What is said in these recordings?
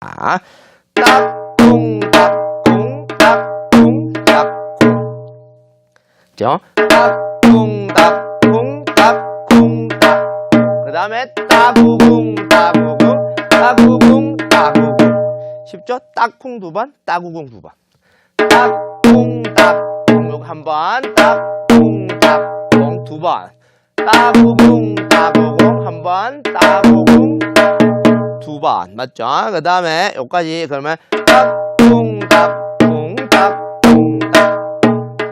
딱쿵 딱쿵 딱쿵 딱쿵 그죠? 딱쿵 딱쿵 딱쿵 딱그 다음에 따구궁 따구궁 따구궁 따구궁 쉽죠? 딱쿵 두 번, 따구궁 두 번. 딱쿵 딱쿵 요거 한 번, 딱쿵 딱쿵 두 번. 따구궁 따구궁 한 번, 따구궁 두 번. 맞죠? 그 다음에 요까지 그러면 딱쿵 딱쿵 딱쿵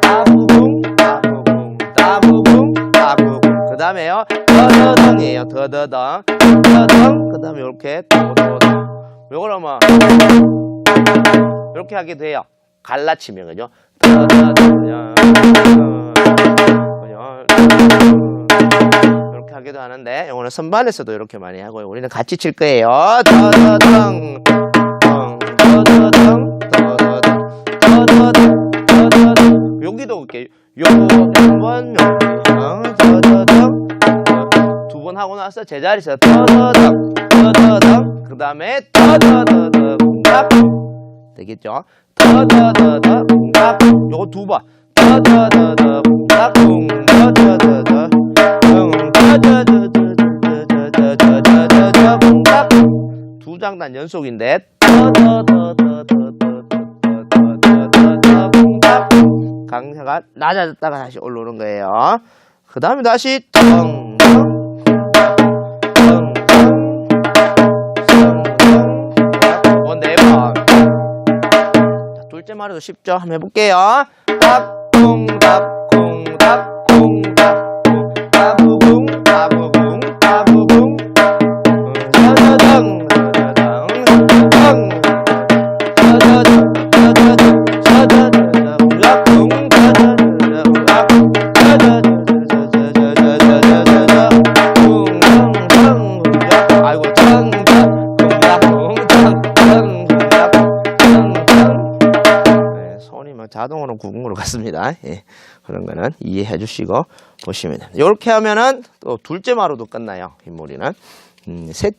따구궁 따구궁 따구궁 따구궁. 그 다음에요. 더더덩이에요. 더더덩 더더덩. 그 다음에 요렇게 도도덩. 요걸 하면 이렇게 하게 돼요. 갈라치면 그죠? 더더덩 하기도 하는데 요거는 선반에서도 이렇게 많이 하고요 우리는 같이 칠 거예요 더더덩 덩, 더더덩 더더덩 더더덩 더더덩 여기도 이렇게 한번 더더덩 두 번 하고 나서 제자리에서 더더덩 더더덩 그 다음에 더더더더 공각 되겠죠 더더더더 공각 요거 두번 더더더더 무당단 연속인데 강사가 낮아졌다가 다시 올라오는 거예요. 그 다음에 다시 덩 둘째 말에도 쉽죠? 한번 해볼게요. 딱, 동, 답. 자동으로 구궁으로 갔습니다. 예, 그런 거는 이해해 주시고 보시면 됩니다. 이렇게 하면은 또 둘째 마루도 끝나요. 흰머리는. 음, 셋째